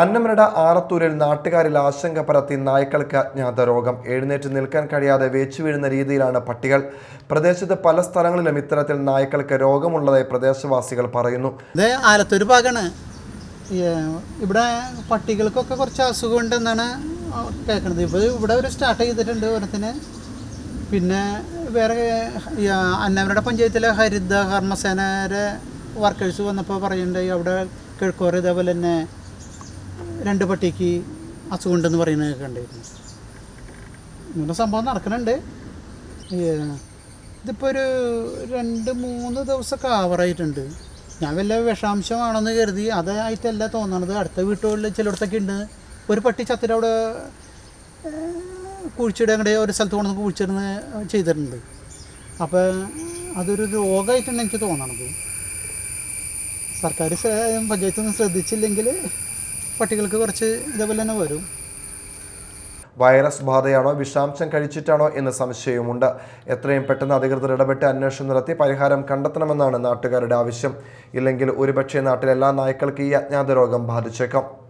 അന്നമനട ആറത്തൂരിൽ നാട്ടുകാരിൽ ആശങ്ക പരത്തി നായ്ക്കൾക്ക് അജ്ഞാത രോഗം എഴുന്നേറ്റ് നിൽക്കാൻ കഴിയാതെ വേച്ചു വീഴുന്ന രീതിയിലാണ് പട്ടികൾ. പ്രദേശത്ത് പല സ്ഥലങ്ങളിലും ഇത്തരത്തിൽ നായ്ക്കൾക്ക് രോഗമുള്ളതായി പ്രദേശവാസികൾ പറയുന്നു. ആലത്തൂർ ഭാഗമാണ് ഇവിടെ പട്ടികൾക്കൊക്കെ കുറച്ച് അസുഖം ഉണ്ടെന്നാണ് കേൾക്കുന്നത് ഇപ്പോൾ ഇവിടെ ഒരു സ്റ്റാർട്ട് ചെയ്തിട്ടുണ്ട് ഓരത്തിന് പിന്നെ വേറെ അന്നമനട പഞ്ചായത്തിലെ ഹരിത കർമ്മസേനയുടെ വർക്കേഴ്സ് വന്നപ്പോൾ പറയുന്നുണ്ട് അവിടെ കിഴക്കോറ് ഇതേപോലെ തന്നെ രണ്ട് പട്ടിക്ക് അസുഖം ഉണ്ടെന്ന് പറയുന്നത് കണ്ടിരുന്നു. ഇങ്ങനെ സംഭവം നടക്കുന്നുണ്ട്. ഇതിപ്പോൾ ഒരു രണ്ട് മൂന്ന് ദിവസമൊക്കെ ആവറായിട്ടുണ്ട്. ഞാൻ വല്ല വിഷാംശമാണെന്ന് കരുതി അതായിട്ടല്ല തോന്നണത്. അടുത്ത വീട്ടുകളിൽ ചിലയിടത്തൊക്കെ ഉണ്ട്. ഒരു പട്ടി ചത്തിരവിടെ കുഴിച്ചിടുക അങ്ങടെ ഒരു സ്ഥലത്ത് കൊണ്ടുവന്ന് കുഴിച്ചിടുന്ന ചെയ്തിട്ടുണ്ട്. അപ്പോൾ അതൊരു രോഗമായിട്ടാണ് എനിക്ക് തോന്നണത്. സർക്കാർ പഞ്ചായത്തൊന്നും ശ്രദ്ധിച്ചില്ലെങ്കിൽ പട്ടികൾക്ക് കുറച്ച് ഇതേപോലെ തന്നെ വരും. വൈറസ് ബാധയാണോ? വിഷാംശം കഴിച്ചിട്ടാണോ എന്ന് സംശയവുമുണ്ട് എത്രയും പെട്ടെന്ന് അധികൃതർ ഇടപെട്ട് അന്വേഷണം നടത്തി പരിഹാരം കണ്ടെത്തണമെന്നാണ് നാട്ടുകാരുടെ ആവശ്യം. ഇല്ലെങ്കിൽ ഒരുപക്ഷെ നാട്ടിലെല്ലാ നായ്ക്കൾക്ക് ഈ അജ്ഞാത രോഗം ബാധിച്ചേക്കാം.